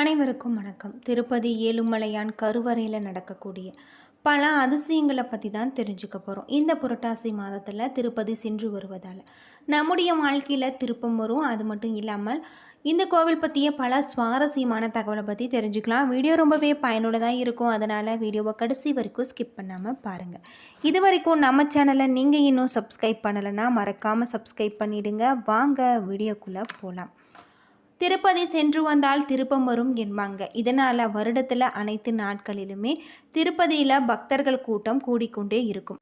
அனைவருக்கும் வணக்கம். திருப்பதி ஏழுமலையான் கருவறையில் நடக்கக்கூடிய பல அதிசயங்களை பற்றி தான் தெரிஞ்சுக்க போகிறோம் இந்த புரட்டாசி மாதத்தில் திருப்பதி சென்று வருவதால் நம்முடைய வாழ்க்கையில் திருப்பம் வரும். அது மட்டும் இல்லாமல் இந்த கோவில் பற்றிய பல சுவாரஸ்யமான தகவலை பற்றி தெரிஞ்சுக்கலாம். வீடியோ ரொம்பவே பயனுள்ளதாக இருக்கும். அதனால் வீடியோவை கடைசி வரைக்கும் ஸ்கிப் பண்ணாமல் பாருங்கள் இது வரைக்கும் நம்ம சேனலை நீங்கள் இன்னும் சப்ஸ்கிரைப் பண்ணலைன்னா மறக்காமல் சப்ஸ்கிரைப் பண்ணிவிடுங்க வாங்க வீடியோக்குள்ளே போகலாம் திருப்பதி சென்று வந்தால் திருப்பம் வரும் என்பாங்க இதனால் வருடத்தில் அனைத்து நாட்களிலுமே திருப்பதியில் பக்தர்கள் கூட்டம் கூடிக்கொண்டே இருக்கும்.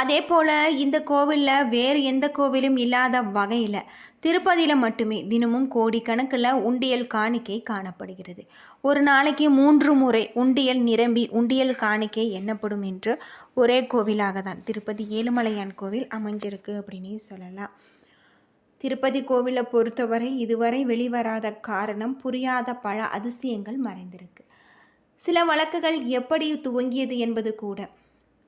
அதே போல் இந்த கோவிலில் வேறு எந்த கோவிலும் இல்லாத வகையில் திருப்பதியில் மட்டுமே தினமும் கோடிக்கணக்கில் உண்டியல் காணிக்கை காணப்படுகிறது. ஒரு நாளைக்கு மூன்று முறை உண்டியல் நிரம்பி உண்டியல் காணிக்கை எண்ணப்படும் என்று ஒரே கோவிலாக தான் திருப்பதி ஏழுமலையான் கோவில் அமைஞ்சிருக்கு அப்படின்னு சொல்லலாம். திருப்பதி கோவிலை பொறுத்தவரை இதுவரை வெளிவராத காரணம் புரியாத பல அதிசயங்கள் மறைந்திருக்கு. சில வழக்குகள் எப்படி துவங்கியது என்பது கூட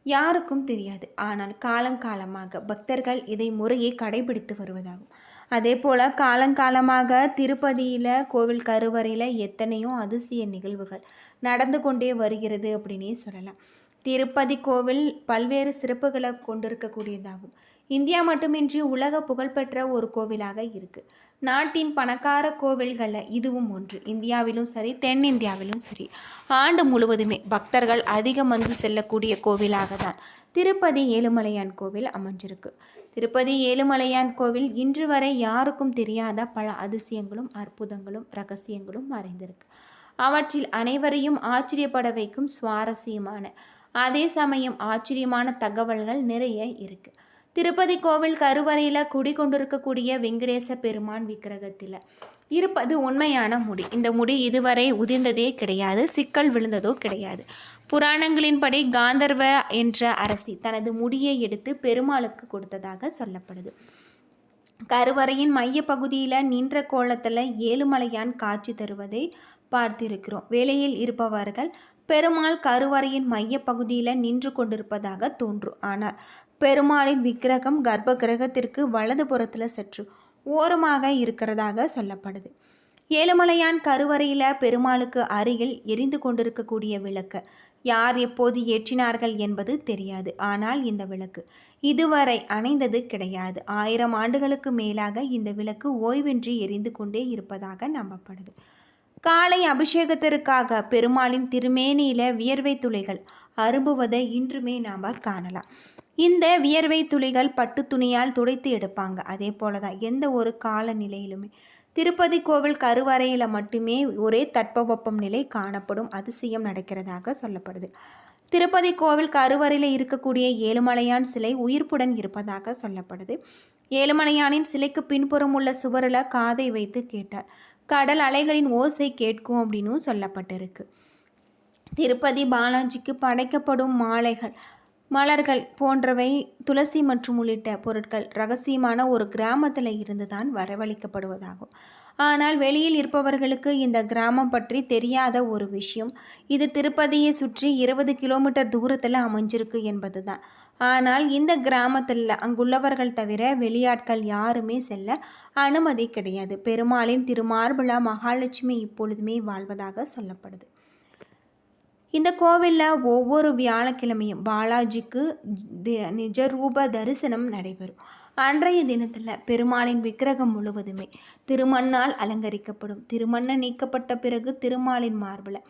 யாருக்கும் தெரியாது. ஆனால் காலங்காலமாக பக்தர்கள் இதை முறையை கடைபிடித்து வருவதாகும். அதே போல் காலங்காலமாக திருப்பதியில் கோவில் கருவறையில் எத்தனையோ அதிசய நிகழ்வுகள் நடந்து கொண்டே வருகிறது அப்படின்னே சொல்லலாம். திருப்பதி கோவில் பல்வேறு சிறப்புகளை கொண்டிருக்கக்கூடியதாகும். இந்தியா மட்டுமின்றி உலக புகழ்பெற்ற ஒரு கோவிலாக இருக்குது நாட்டின் பணக்கார கோவில்களில் இதுவும் ஒன்று. இந்தியாவிலும் சரி தென்னிந்தியாவிலும் சரி. ஆண்டு முழுவதுமே பக்தர்கள் அதிகம் வந்து செல்லக்கூடிய கோவிலாக தான் திருப்பதி ஏழுமலையான் கோவில் அமைஞ்சிருக்கு. திருப்பதி ஏழுமலையான் கோவில் இன்று வரை யாருக்கும் தெரியாத பல அதிசயங்களும் அற்புதங்களும் ரகசியங்களும் மறைந்திருக்கு. அவற்றில் அனைவரையும் ஆச்சரியப்பட வைக்கும் சுவாரஸ்யமான அதே சமயம் ஆச்சரியமான தகவல்கள் நிறைய இருக்குது திருப்பதி கோவில் கருவறையில் குடிகொண்டிருக்கக்கூடிய வெங்கடேச பெருமான் விக்கிரகத்தில். இருப்பது உண்மையான முடி. இந்த முடி இதுவரை உதிர்ந்ததே கிடையாது சிக்கல் விழுந்ததோ கிடையாது. புராணங்களின்படி காந்தர்வ என்ற அரசி தனது முடியை எடுத்து பெருமாளுக்கு கொடுத்ததாக சொல்லப்படுது. கருவறையின் மைய பகுதியில் நின்ற கோலத்தில் ஏழுமலையான் காட்சி தருவதை பார்த்திருக்கிறோம். வேலையில் இருப்பவர்கள் பெருமாள் கருவறையின் மைய பகுதியில் நின்று கொண்டிருப்பதாக தோன்றும். ஆனால் பெருமாளின் விக்கிரகம் கர்ப்ப கிரகத்திற்கு வலது புறத்தில் சற்று ஓரமாக இருக்கிறதாக சொல்லப்படுது. ஏழுமலையான் கருவறையில் பெருமாளுக்கு அருகில் எரிந்து கொண்டிருக்கக்கூடிய விளக்கு. யார் எப்போது ஏற்றினார்கள் என்பது தெரியாது. ஆனால் இந்த விளக்கு இதுவரை அணைந்தது கிடையாது. ஆயிரம் ஆண்டுகளுக்கு மேலாக இந்த விளக்கு ஓய்வின்றி எரிந்து கொண்டே இருப்பதாக நம்பப்படுது. காலை அபிஷேகத்திற்காக பெருமாளின் திருமேனியில வியர்வை துளைகள் அரும்புவதை இன்றுமே நாம் காணலாம். இந்த வியர்வை துளிகள் பட்டு துணியால் துடைத்து எடுப்பாங்க. அதே போல தான் எந்த ஒரு காலநிலையிலுமே. திருப்பதி கோவில் கருவறையில் மட்டுமே ஒரே தட்பவெப்பம் நிலை காணப்படும் அதிசயம் நடக்கிறதாக சொல்லப்படுது. திருப்பதி கோவில் கருவறையில் இருக்கக்கூடிய ஏழுமலையான் சிலை உயிர்ப்புடன் இருப்பதாக சொல்லப்படுது. ஏழுமலையானின் சிலைக்கு பின்புறம் உள்ள சுவரில் காதை வைத்து கேட்டார். கடல் அலைகளின் ஓசை கேட்கும் அப்படின்னும் சொல்லப்பட்டிருக்கு. திருப்பதி பாலாஜிக்கு படைக்கப்படும் மாலைகள். மலர்கள் போன்றவை துளசி மற்றும் உள்ளிட்ட பொருட்கள் ரகசியமான ஒரு கிராமத்தில் இருந்து தான் வரவழைக்கப்படுவதாகும். ஆனால் வெளியில் இருப்பவர்களுக்கு இந்த கிராமம் பற்றி தெரியாத ஒரு விஷயம் இது திருப்பதியை சுற்றி இருபது கிலோமீட்டர் தூரத்தில் அமைஞ்சிருக்கு என்பது தான் ஆனால் இந்த கிராமத்தில் அங்குள்ளவர்கள் தவிர வெளியாட்கள் யாருமே செல்ல அனுமதி கிடையாது. பெருமாளின் திருமார்புலா மகாலட்சுமி இப்பொழுதுமே வாழ்வதாக சொல்லப்படுது. இந்த கோவிலில் ஒவ்வொரு வியாழக்கிழமையும் பாலாஜிக்கு நிஜரூப தரிசனம் நடைபெறும். அன்றைய தினத்தில் பெருமாளின் விக்கிரகம் முழுவதுமே திருமண்ணால் அலங்கரிக்கப்படும். திருமண்ண நீக்கப்பட்ட பிறகு திருமாலின் மார்பில்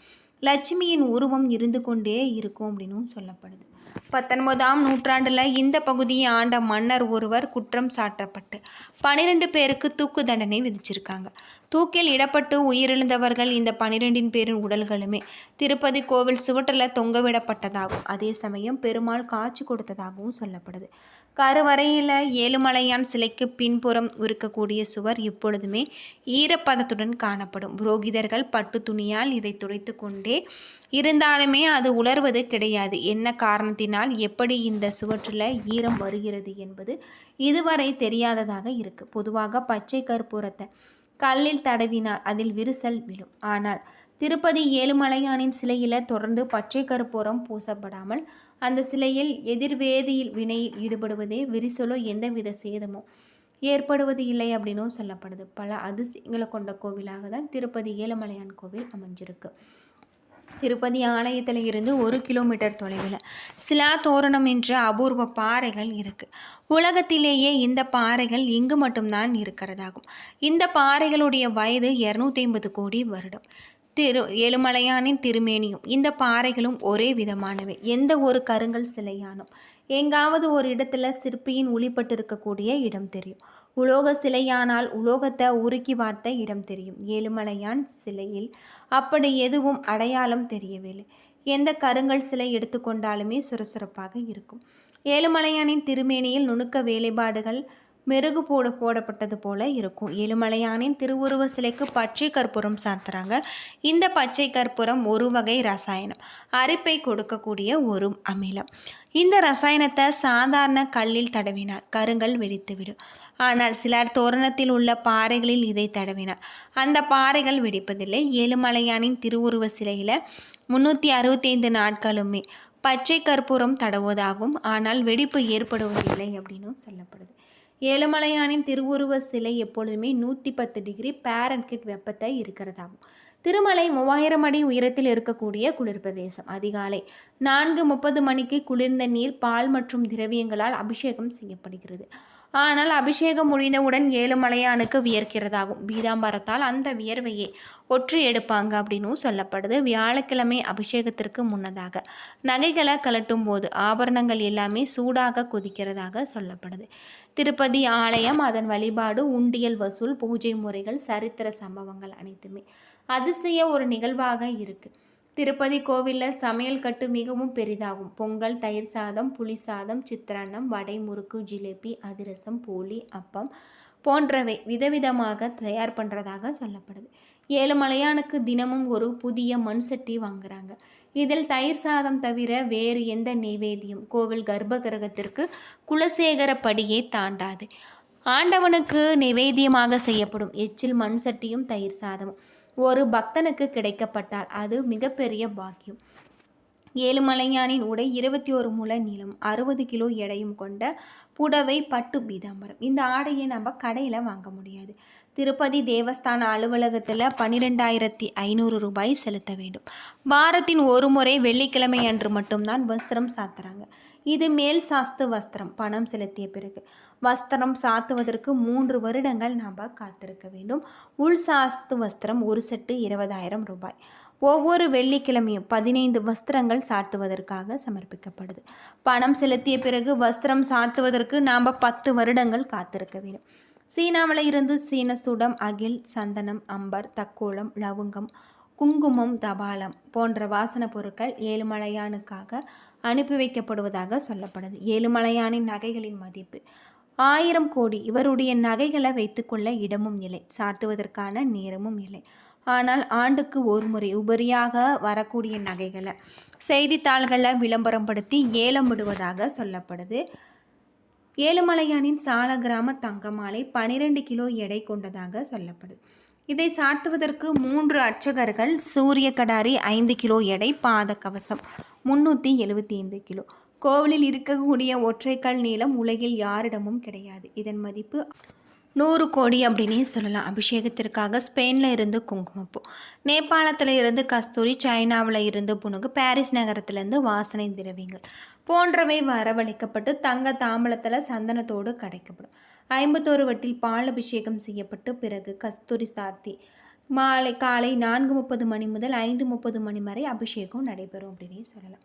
லட்சுமியின் உருவம் இருந்து கொண்டே இருக்கும் அப்படின்னும் சொல்லப்படுது. பத்தொன்பதாம் நூற்றாண்டில் இந்த பகுதியை ஆண்ட மன்னர் ஒருவர் குற்றம் சாட்டப்பட்டு பனிரெண்டு பேருக்கு தூக்கு தண்டனை விதிச்சிருக்காங்க. தூக்கில் இடப்பட்டு உயிரிழந்தவர்கள் இந்த பனிரெண்டின் பேரின் உடல்களுமே திருப்பதி கோவில் சுவற்றில் தொங்கவிடப்பட்டதாகவும் அதே சமயம் பெருமாள் காட்சி கொடுத்ததாகவும் சொல்லப்படுது. கருவறையில் ஏழுமலையான் சிலைக்கு பின்புறம் இருக்கக்கூடிய சுவர் இப்பொழுதுமே ஈரப்பதத்துடன் காணப்படும். புரோகிதர்கள் பட்டு துணியால் இதை துடைத்து கொண்டே இருந்தாலுமே அது உலர்வது கிடையாது. என்ன காரணத்தினால் எப்படி இந்த சுவற்றில் ஈரம் வருகிறது என்பது இதுவரை தெரியாததாக இருக்கு. பொதுவாக பச்சை கற்பூரத்தை கல்லில் தடவினால் அதில் விரிசல் விழும். ஆனால் திருப்பதி ஏழுமலையானின் சிலையில் தொடர்ந்து பச்சை கருப்பூரம் பூசப்படாமல் அந்த சிலையில் எதிர்வேதியில் வினையில் ஈடுபடுவதே விரிசலோ எந்தவித சேதமோ. ஏற்படுவது இல்லை அப்படின்னும் சொல்லப்படுது. பல அதிசயங்களை கொண்ட கோவிலாக தான் திருப்பதி ஏழுமலையான் கோவில் அமைஞ்சிருக்கு. திருப்பதி ஆலயத்தில் இருந்து ஒரு கிலோமீட்டர் தொலைவில் சிலா தோரணம் என்ற அபூர்வ பாறைகள் இருக்குது உலகத்திலேயே இந்த பாறைகள் இங்கு மட்டும்தான் இருக்கிறதாகும். இந்த பாறைகளுடைய வயது இரநூத்தி ஐம்பது கோடி வருடம். திரு ஏழுமலையானின் திருமேனியும் இந்த பாறைகளும் ஒரே விதமானவை. எந்த ஒரு கருங்கல் சிலையானும் எங்காவது ஒரு இடத்துல சிற்பியின் ஒளிப்பட்டிருக்கக்கூடிய இடம் தெரியும். உலோக சிலையானால் உலோகத்தை உருக்கி வார்த்த இடம் தெரியும். ஏழுமலையான் சிலையில் அப்படி எதுவும் அடையாளம் தெரியவில்லை. எந்த கருங்கல் சிலை எடுத்துக்கொண்டாலுமே சுறுசுறுப்பாக இருக்கும். ஏழுமலையானின் திருமேனியில் நுணுக்க வேலைப்பாடுகள் மெருகு போட போடப்பட்டது போல இருக்கும். ஏழுமலையானின் திருவுருவ சிலைக்கு பச்சை கற்பூரம் சாத்துறாங்க. இந்த பச்சை கற்பூரம் ஒரு வகை ரசாயனம். அரிப்பை கொடுக்கக்கூடிய ஒரு அமிலம். இந்த ரசாயனத்தை சாதாரண கல்லில் தடவினால் கருங்கல் வெடித்துவிடும். ஆனால் சிலர் தோரணத்தில் உள்ள பாறைகளில் இதை தடவினார் அந்த பாறைகள் வெடிப்பதில்லை. ஏழுமலையானின் திருவுருவ சிலையில் முன்னூற்றி அறுபத்தைந்து நாட்களுமே பச்சை கற்பூரம் தடவுவதாகும். ஆனால் வெடிப்பு ஏற்படுவதில்லை அப்படின்னும் சொல்லப்படுது. ஏழுமலையானின் திருவுருவ சிலை எப்பொழுதுமே நூற்றி பத்து டிகிரி பேரன்கிட் வெப்பத்தை இருக்கிறதாகும் திருமலை மூவாயிரம் அடி உயரத்தில் இருக்கக்கூடிய குளிர் பிரதேசம் அதிகாலை நான்கு முப்பது மணிக்கு குளிர்ந்த நீர் பால் மற்றும் திரவியங்களால் அபிஷேகம் செய்யப்படுகிறது. ஆனால் அபிஷேகம் முடிந்தவுடன் ஏழுமலையானுக்கு வியர்க்கிறதாகும். பீதாம்பரத்தால் அந்த வியர்வையை ஒற்று எடுப்பாங்க அப்படின்னும் சொல்லப்படுது. வியாழக்கிழமை அபிஷேகத்திற்கு முன்னதாக நகைகளை கலட்டும் போது ஆபரணங்கள் எல்லாமே சூடாக கொதிக்கிறதாக சொல்லப்படுது. திருப்பதி ஆலயம் அதன் வழிபாடு உண்டியல் வசூல் பூஜை முறைகள் சரித்திர சம்பவங்கள் அனைத்துமே அதிசய ஒரு நிகழ்வாக இருக்குது திருப்பதி கோவிலில் சமையல் கட்டு மிகவும் பெரிதாகும். பொங்கல் தயிர் சாதம் புளி சாதம் சித்திரான்னம் வடை முறுக்கு ஜிலேபி அதிரசம் போலி அப்பம் போன்றவை விதவிதமாக தயார் பண்ணுறதாக சொல்லப்படுது. ஏழுமலையானுக்கு தினமும் ஒரு புதிய மண் சட்டி வாங்குறாங்க. இதில் தயிர் சாதம் தவிர வேறு எந்த நெய்வேத்தியம்? கோவில் கர்ப்ப கிரகத்திற்கு குலசேகர படியே தாண்டாது. ஆண்டவனுக்கு நிவேத்தியமாக செய்யப்படும் எச்சில் மண் சட்டியும் தயிர் சாதமும். ஒரு பக்தனுக்கு கிடைக்கப்பட்டால் அது மிகப்பெரிய பாக்கியம். ஏழுமலையானின் உடை இருபத்தி ஒரு முளை நீளம் அறுபது கிலோ எடையும் கொண்ட புடவை பட்டு பீதாம்பரம். இந்த ஆடையை நம்ம கடையில் வாங்க முடியாது. திருப்பதி தேவஸ்தான அலுவலகத்தில் பன்னிரெண்டாயிரத்தி ஐநூறு ரூபாய் செலுத்த வேண்டும். வாரத்தின் ஒரு முறை வெள்ளிக்கிழமை அன்று மட்டும்தான் வஸ்திரம் சாத்துறாங்க. இது மேல் சாஸ்து வஸ்திரம் பணம் செலுத்திய பிறகு. வஸ்திரம் சாத்துவதற்கு மூன்று வருடங்கள் நாம் காத்திருக்க வேண்டும். உள் சாஸ்து வஸ்திரம் ஒரு செட்டு இருபதாயிரம் ரூபாய். ஒவ்வொரு வெள்ளிக்கிழமையும் பதினைந்து வஸ்திரங்கள் சாத்துவதற்காக சமர்ப்பிக்கப்படுது. பணம் செலுத்திய பிறகு வஸ்திரம் சாத்துவதற்கு நாம் பத்து வருடங்கள் காத்திருக்க வேண்டும். சீனாவில் இருந்து சீன சுடம் அகில் சந்தனம் அம்பர் தக்கோளம் லவங்கம் குங்குமம் தபாலம் போன்ற வாசன பொருட்கள் ஏழுமலையானுக்காக அனுப்பி வைக்கப்படுவதாக சொல்லப்படுது. ஏழுமலையானின் நகைகளின் மதிப்பு ஆயிரம் கோடி. இவருடைய நகைகளை வைத்துக்கொள்ள இடமும் இல்லை சாத்துவதற்கான நேரமும் இல்லை. ஆனால் ஆண்டுக்கு ஒரு முறை உபரியாக வரக்கூடிய நகைகளை செய்தித்தாள்களை விளம்பரப்படுத்தி ஏலம் விடுவதாக சொல்லப்படுது. ஏழுமலையானின் சால கிராம தங்கமாலை பனிரெண்டு கிலோ எடை கொண்டதாக சொல்லப்படுது. இதை சாத்துவதற்கு மூன்று அர்ச்சகர்கள் சூரிய கடாரி ஐந்து கிலோ எடை பாத கவசம் முன்னூற்றி எழுபத்தி ஐந்து கிலோ. கோவிலில் இருக்கக்கூடிய ஒற்றைக்கல் நீளம் உலகில் யாரிடமும் கிடையாது. இதன் மதிப்பு நூறு கோடி அப்படின்னே சொல்லலாம். அபிஷேகத்திற்காக ஸ்பெயினில் இருந்து குங்குமப்பூ நேபாளத்தில் இருந்து கஸ்தூரி சைனாவில் இருந்து புனுகு பாரிஸ் நகரத்திலேருந்து வாசனை திரவியங்கள் போன்றவை வரவழைக்கப்பட்டு தங்க தாம்பலத்தில் சந்தனத்தோடு கிடைக்கப்படும். ஐம்பத்தோரு வட்டில் பால் அபிஷேகம் செய்யப்பட்டு பிறகு கஸ்தூரி சாத்தி மாலை காலை நான்கு முப்பது மணி முதல் ஐந்து முப்பது மணி வரை அபிஷேகம் நடைபெறும் அப்படின்னே சொல்லலாம்.